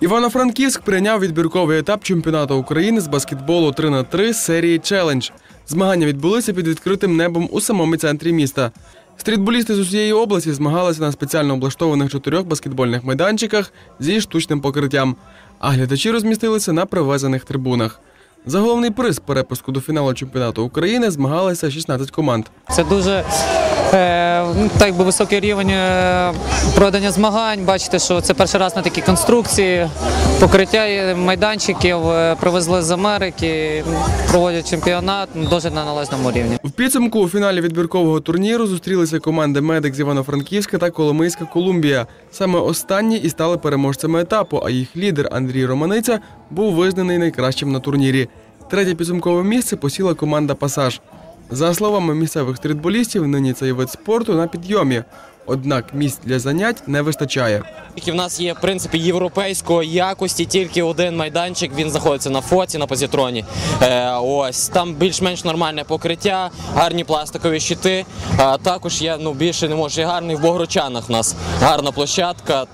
Івано-Франківськ прийняв відбірковий етап чемпіонату України з баскетболу 3 на 3 серії Челендж. Змагання відбулися під відкритим небом у самому центрі міста. Стрітболісти з усієї області змагалися на спеціально облаштованих чотирьох баскетбольних майданчиках зі штучним покриттям, а глядачі розмістилися на привезених трибунах. За головний приз перепуску до фіналу чемпіонату України змагалися 16 команд. Це дуже так би високий рівень е, проведення змагань. Бачите, що це перший раз на такій конструкції, покриття е, майданчиків е, привезли з Америки, проводять чемпіонат дуже на належному рівні. В підсумку у фіналі відбіркового турніру зустрілися команди Медик з Івано-Франківська та Коломийська Колумбія. Саме останні і стали переможцями етапу, а їх лідер Андрій Романиця був визнаний найкращим на турнірі. Третє підсумкове місце посіла команда Пасаж. За словами місцевих стрітболістів, нині цей вид спорту на підйомі. Однак місць для занять не вистачає. Тільки в нас є в принципі європейської якості, тільки один майданчик. Він знаходиться на фоці на позитроні. Е, ось там більш-менш нормальне покриття, гарні пластикові щити. А також є ну більше не може гарний в Богородчанах. У нас гарна площадка.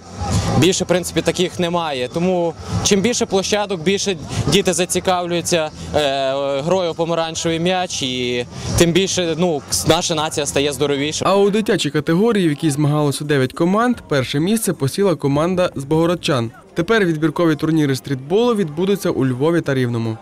Більше, в принципі, таких немає. Тому чим більше площадок, більше діти зацікавлюються е, грою помаранчевий м'яч, і тим більше ну, наша нація стає здоровіша. А у дитячій категорії, в якій змагалося 9 команд, перше місце посіла команда з Богородчан. Тепер відбіркові турніри стрітболу відбудуться у Львові та Рівному.